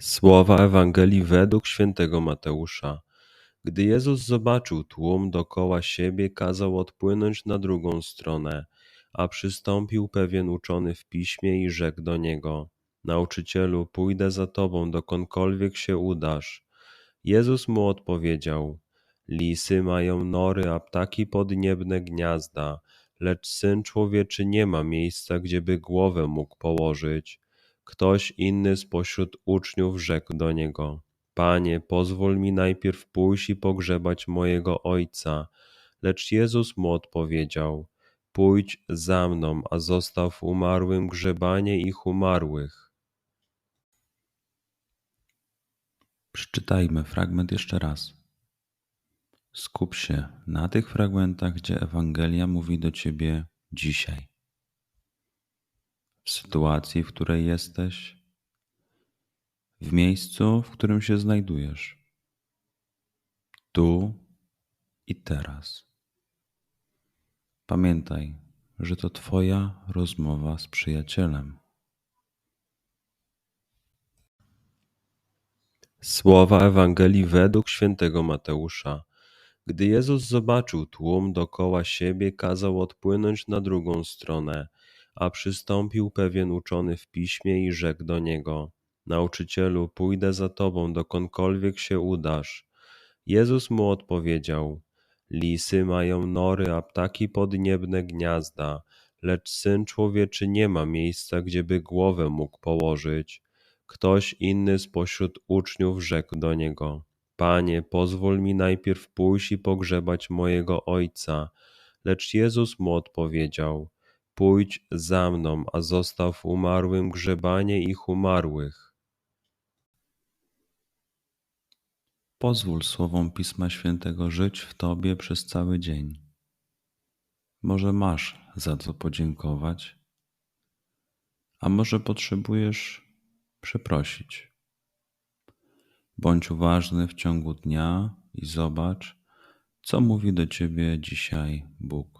Słowa Ewangelii według świętego Mateusza. Gdy Jezus zobaczył tłum dokoła siebie, kazał odpłynąć na drugą stronę, a przystąpił pewien uczony w piśmie i rzekł do niego: Nauczycielu, pójdę za tobą, dokądkolwiek się udasz. Jezus mu odpowiedział: Lisy mają nory, a ptaki podniebne gniazda, lecz syn człowieczy nie ma miejsca, gdzieby głowę mógł położyć. Ktoś inny spośród uczniów rzekł do niego: Panie, pozwól mi najpierw pójść i pogrzebać mojego ojca. Lecz Jezus mu odpowiedział: Pójdź za mną, a zostaw umarłym grzebanie ich umarłych. Przeczytajmy fragment jeszcze raz. Skup się na tych fragmentach, gdzie Ewangelia mówi do ciebie dzisiaj w sytuacji, w której jesteś, w miejscu, w którym się znajdujesz, tu i teraz. Pamiętaj, że to Twoja rozmowa z przyjacielem. Słowa Ewangelii według świętego Mateusza. Gdy Jezus zobaczył tłum dokoła siebie, kazał odpłynąć na drugą stronę a przystąpił pewien uczony w piśmie i rzekł do niego: Nauczycielu, pójdę za tobą, dokądkolwiek się udasz. Jezus mu odpowiedział: Lisy mają nory, a ptaki podniebne gniazda, lecz syn człowieczy nie ma miejsca, gdzieby głowę mógł położyć. Ktoś inny spośród uczniów rzekł do niego: Panie, pozwól mi najpierw pójść i pogrzebać mojego ojca. Lecz Jezus mu odpowiedział: Pójdź za mną, a zostaw umarłym grzebanie ich umarłych. Pozwól słowom Pisma Świętego żyć w Tobie przez cały dzień. Może masz za co podziękować, a może potrzebujesz przeprosić. Bądź uważny w ciągu dnia i zobacz, co mówi do Ciebie dzisiaj Bóg.